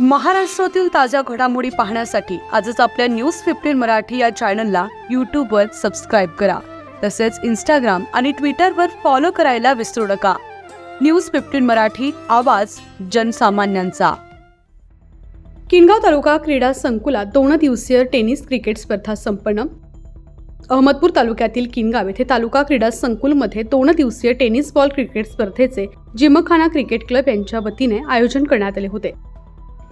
महाराष्ट्रातील ताज्या घडामोडी पाहण्यासाठी आजच आपल्या न्यूज फिफ्टीन मराठी या चॅनलला यूट्यूबवर सबस्क्राईब करा. तसेच इंस्टाग्राम आणि ट्विटरवर फॉलो करायला विसरू नका. न्यूज फिफ्टीन मराठी आवाज जनसामान्यांचा. किनगाव तालुका क्रीडा संकुलात दोन दिवसीय टेनिस क्रिकेट स्पर्धा संपन्न. अहमदपूर तालुक्यातील किनगाव येथे तालुका क्रीडा संकुलमध्ये दोन दिवसीय टेनिस बॉल क्रिकेट स्पर्धेचे जिमखाना क्रिकेट क्लब यांच्या वतीने आयोजन करण्यात आले होते.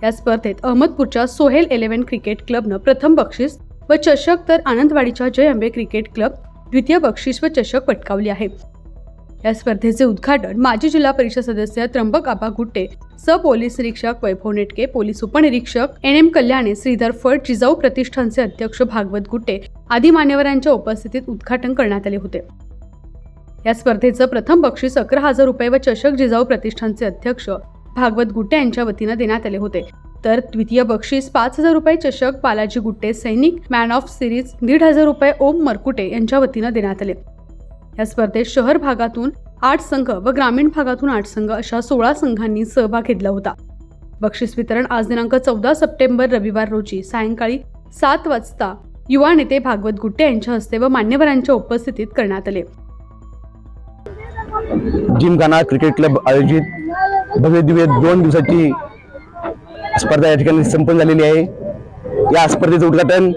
या स्पर्धेत अहमदपूरच्या सोहेल इलेव्हन क्रिकेट क्लबनं प्रथम बक्षीस व चषक तर आनंदवाडीच्या जय अंबे क्रिकेट क्लब द्वितीय बक्षीस व चषक पटकावली आहे. या स्पर्धेचे उद्घाटन माजी जिल्हा परिषद सदस्य त्र्यंबक आबा गुट्टे स पोलीस निरीक्षक वैभव नेटके पोलीस उपनिरीक्षक एन एम कल्याणे श्रीधर फड जिजाऊ प्रतिष्ठानचे अध्यक्ष भागवत गुट्टे आदी मान्यवरांच्या उपस्थितीत उद्घाटन करण्यात आले होते. या स्पर्धेचं प्रथम बक्षीस अकरा हजार रुपये व चषक जिजाऊ प्रतिष्ठानचे अध्यक्ष भागवत गुट्टे यांच्या वतीनं देण्यात आले होते. तर द्वितीय बक्षीस पाच हजार रुपये चषक बालाजी गुट्टे सैनिक मॅन ऑफ सिरीज दीड हजार रुपये ओम मरकुटे यांच्या वतीनं देण्यात आले. या स्पर्धेत शहर भागातून आठ संघ व ग्रामीण भागातून आठ संघ अशा सोळा संघांनी सहभाग घेतला होता. बक्षीस वितरण आज दिनांक चौदा सप्टेंबर रविवार रोजी सायंकाळी सात वाजता युवा नेते भागवत गुट्टे यांच्या हस्ते व मान्यवरांच्या उपस्थितीत करण्यात आले. जिमखाना क्रिकेट क्लब आयोजित भव्य दिव्य दोन दिवसाची स्पर्धा या ठिकाणी संपन्न झालेली आहे. या स्पर्धेचं उद्घाटन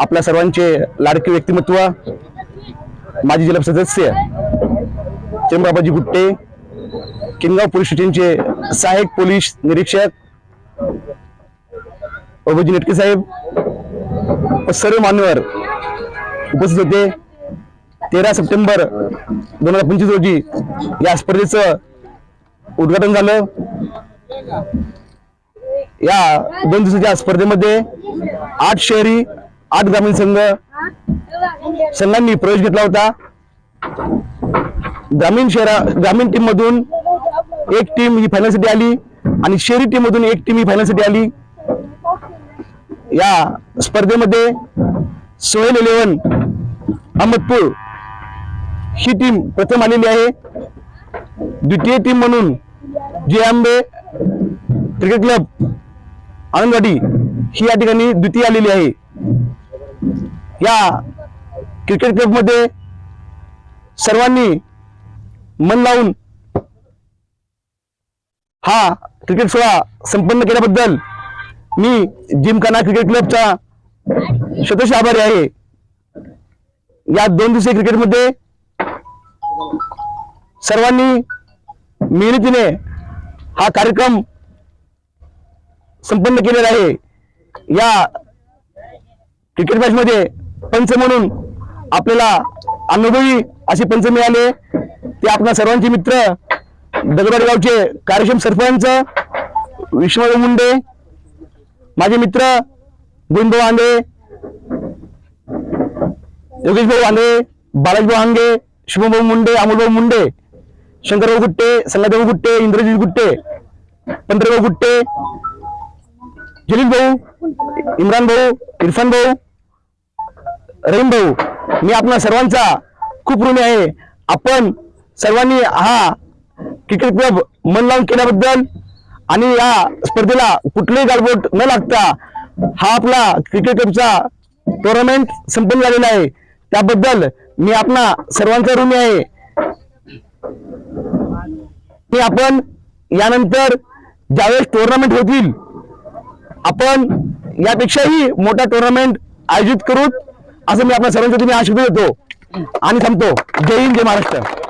आपल्या सर्वांचे लाडके व्यक्तिमत्व माजी जिल्हा सदस्य चंद्रबाबाजी गुट्टे किनगाव पोलीस स्टेशनचे सहाय्यक पोलीस निरीक्षक बाबूजी नेटके साहेब व सर्व मान्यवर उपस्थित होते. तेरा सप्टेंबर दोन हजार पंचवीस रोजी या स्पर्धेचं उद्घाटन झालं. या दोन दिवसाच्या स्पर्धेमध्ये आठ शहरी आठ ग्रामीण संघ संघांनी प्रवेश घेतला होता. ग्रामीण शहरा ग्रामीण टीम मधून एक टीम ही फायनलसाठी आली आणि शहरी टीम मधून एक टीम ही फायनलसाठी आली. या स्पर्धेमध्ये सोहेल इलेव्हन अहमदपूर ही टीम प्रथम आलेली आहे. द्वितीय टीम म्हणून जे आंबे क्रिकेट क्लब आनंदवाडी ही या ठिकाणी द्वितीय आलेली आहे. या क्रिकेट क्लबमध्ये सर्वांनी मन लावून हा क्रिकेट सोहळा संपन्न केल्याबद्दल मी जिमखाना क्रिकेट क्लबचा शतश आभारी आहे. या दोन दिवसीय क्रिकेटमध्ये सर्वांनी मेहनतीने हा कार्यक्रम संपन्न केलेला आहे. या क्रिकेट मॅच मध्ये पंच म्हणून आपल्याला अनुभवी असे पंच मिळाले. ते आपल्या सर्वांचे मित्र दगडवाडी गावचे कार्यक्षम सरपंच विश्वनाथ मुंडे माझे मित्र गोविंदभाऊ आंधे योगेश भाऊ आंधे बालाजीभाऊ आंगे शुभमभाऊ मुंडे अमोलभाऊ मुंडे शंकरराव गुट्टे संगादेव गुट्टे इंद्रजित गुट्टे पंढरभाऊ गुट्टे जलील भाऊ इम्रान भाऊ इरफान भाऊ रहीम भाऊ. मी आपला सर्वांचा खूप ऋणी आहे. आपण सर्वांनी हा क्रिकेट क्लब मन लावून केल्याबद्दल आणि या स्पर्धेला कुठलेही गालबोट न लागता हा आपला क्रिकेट क्लबचा टुर्नामेंट संपन्न झालेला आहे. त्याबद्दल मी आपणा सर्वांचा ऋणी आहे. की आपण यानंतर ज्यावेळेस टुर्नामेंट होतील आपण यापेक्षाही मोठा टुर्नामेंट आयोजित करू असं मी आपल्या सर्वांच्या तुम्ही आशा देतो. आणि थांबतो. जय हिंद जय महाराष्ट्र.